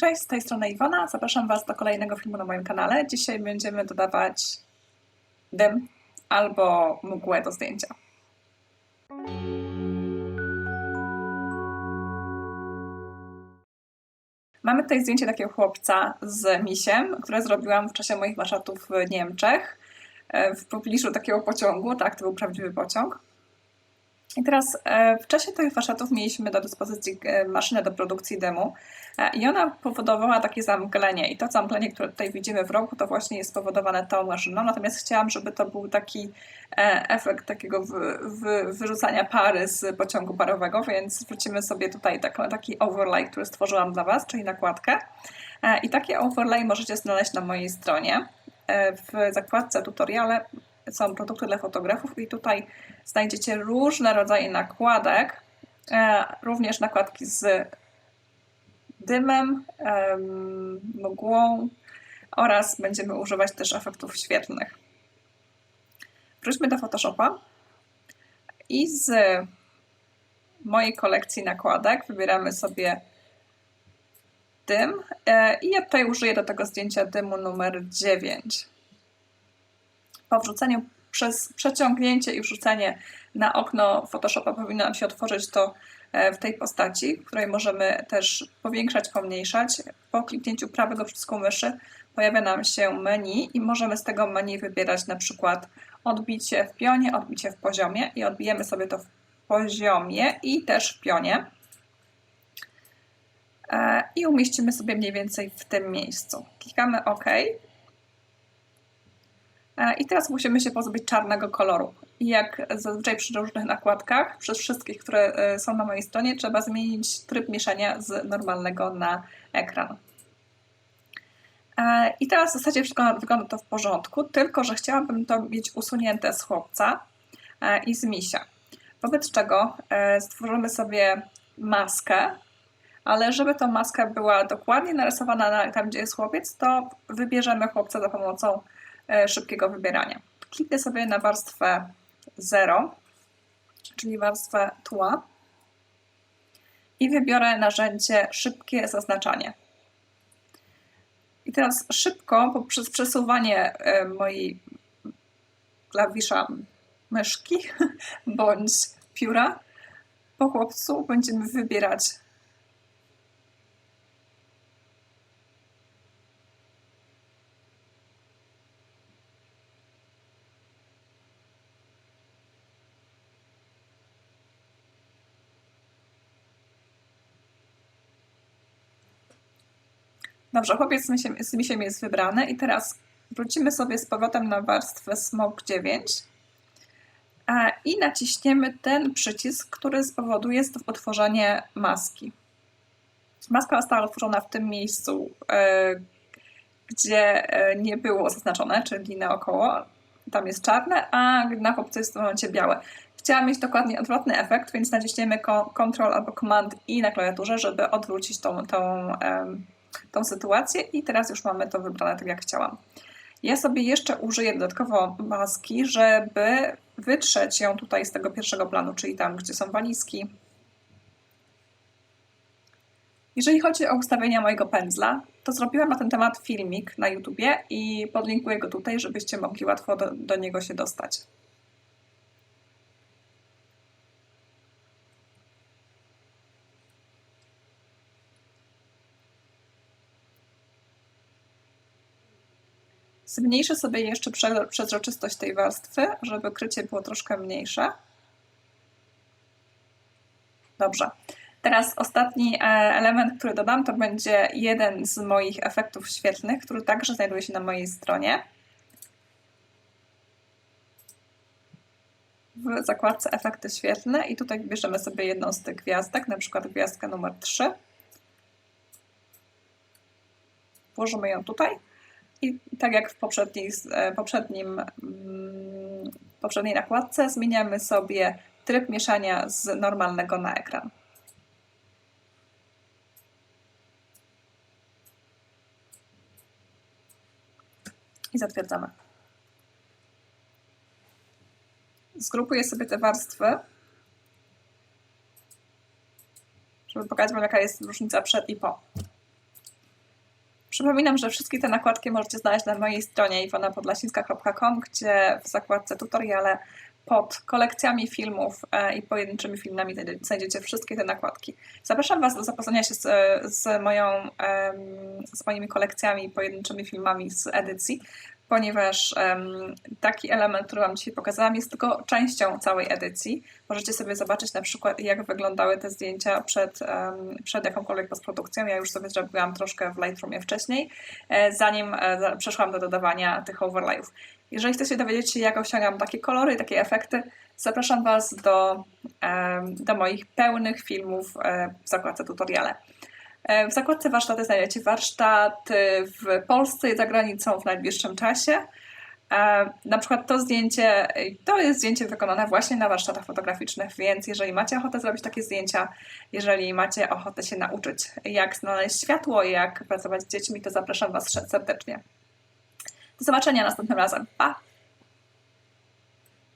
Cześć, z tej strony Iwona. Zapraszam Was do kolejnego filmu na moim kanale. Dzisiaj będziemy dodawać dym albo mgłę do zdjęcia. Mamy tutaj zdjęcie takiego chłopca z misiem, które zrobiłam w czasie moich warsztatów w Niemczech, e, w pobliżu takiego pociągu. Tak, to był prawdziwy pociąg. I teraz e, w czasie tych warsztatów mieliśmy do dyspozycji e, maszynę do produkcji dymu e, i ona powodowała takie zamglenie. I to zamglenie, które tutaj widzimy w rogu, to właśnie jest spowodowane tą maszyną. Natomiast chciałam, żeby to był taki efekt takiego wy, wy, wyrzucania pary z pociągu parowego, więc wrócimy sobie tutaj tak, taki overlay, który stworzyłam dla Was, czyli nakładkę. I takie overlay możecie znaleźć na mojej stronie w zakładce tutoriale są produkty dla fotografów i tutaj znajdziecie różne rodzaje nakładek, e, również nakładki z dymem, mgłą oraz będziemy używać też efektów świetlnych. Wróćmy do Photoshopa i z mojej kolekcji nakładek wybieramy sobie dym e, i ja tutaj użyję do tego zdjęcia dymu numer 9 po wrzuceniu przez przeciągnięcie i wrzucenie na okno Photoshopa powinno nam się otworzyć to e, w tej postaci, której możemy też powiększać, pomniejszać. Po kliknięciu prawego przycisku myszy pojawia nam się menu i możemy z tego menu wybierać na przykład odbicie w pionie, odbicie w poziomie i odbijemy sobie to w poziomie i też w pionie. E, I umieścimy sobie mniej więcej w tym miejscu. Klikamy OK I teraz musimy się pozbyć czarnego koloru. I jak zazwyczaj przy różnych nakładkach, przez wszystkich, które e, są na mojej stronie, trzeba zmienić tryb mieszania z normalnego na ekran. E, I teraz w zasadzie wszystko wygląda to w porządku, tylko że chciałabym to mieć usunięte z chłopca i z misia. Wobec czego stworzymy sobie maskę, ale żeby ta maska była dokładnie narysowana tam, gdzie jest chłopiec, to wybierzemy chłopca za pomocą E, szybkiego wybierania. Kliknę sobie na warstwę 0, czyli warstwę tła i wybiorę narzędzie szybkie zaznaczanie. I teraz szybko, poprzez przesuwanie e, mojej klawisza myszki bądź pióra, po chłopcu będziemy wybierać Dobrze, chłopiec z misiem, jest wybrany i teraz wrócimy sobie z powrotem na warstwę Smoke 9 i naciśniemy ten przycisk, który spowoduje otworzenie maski. Maska została otworzona w tym miejscu, e, gdzie e, nie było zaznaczone, czyli naokoło. Tam jest czarne, a na chłopcu jest w tym momencie białe. Chciałam mieć dokładnie odwrotny efekt, więc naciśniemy Ctrl albo Command I na klawiaturze, żeby odwrócić tą, tą tą sytuację i teraz już mamy to wybrane tak jak chciałam. Ja sobie jeszcze użyję dodatkowo maski, żeby wytrzeć ją tutaj z tego pierwszego planu, czyli tam, gdzie są walizki. Jeżeli chodzi o ustawienia mojego pędzla, to zrobiłam na ten temat filmik na YouTubie i podlinkuję go tutaj, żebyście mogli łatwo do, do niego się dostać. Zmniejszę sobie jeszcze przezroczystość tej warstwy, żeby krycie było troszkę mniejsze. Dobrze. Teraz ostatni e, element, który dodam, to będzie jeden z moich efektów świetlnych, który także znajduje się na mojej stronie. W zakładce efekty świetlne i tutaj wybierzemy sobie jedną z tych gwiazdek, na przykład gwiazdkę numer 3. Włożymy ją tutaj i tak jak w poprzedniej, poprzednim, mm, poprzedniej nakładce, zmieniamy sobie tryb mieszania z normalnego na ekran. I zatwierdzamy. Zgrupuję sobie te warstwy, żeby pokazać Wam, jaka jest różnica przed i po. Przypominam, że wszystkie te nakładki możecie znaleźć na mojej stronie iwonapodlasińska.com, gdzie w zakładce tutoriale pod kolekcjami filmów e, i pojedynczymi filmami znajdzie- znajdziecie wszystkie te nakładki. Zapraszam Was do zapoznania się z, z, moją, z moimi kolekcjami i pojedynczymi filmami z edycji, ponieważ em, taki element, który Wam dzisiaj pokazałam, jest tylko częścią całej edycji. Możecie sobie zobaczyć na przykład, jak wyglądały te zdjęcia przed, em, przed jakąkolwiek postprodukcją. Ja już sobie zrobiłam troszkę w Lightroomie wcześniej, e, zanim e, przeszłam do dodawania tych overlayów. Jeżeli chcecie dowiedzieć się, jak osiągam takie kolory takie efekty, zapraszam Was do, do moich pełnych filmów e, w zakładce tutoriale. E, W zakładce warsztaty znajdziecie warsztaty w Polsce i za granicą w najbliższym czasie. E, Na przykład to zdjęcie, e, to jest zdjęcie wykonane właśnie na warsztatach fotograficznych, więc jeżeli macie ochotę zrobić takie zdjęcia, jeżeli macie ochotę się nauczyć, jak znaleźć światło, jak pracować z dziećmi, to zapraszam Was serdecznie. Do zobaczenia następnym razem. Pa!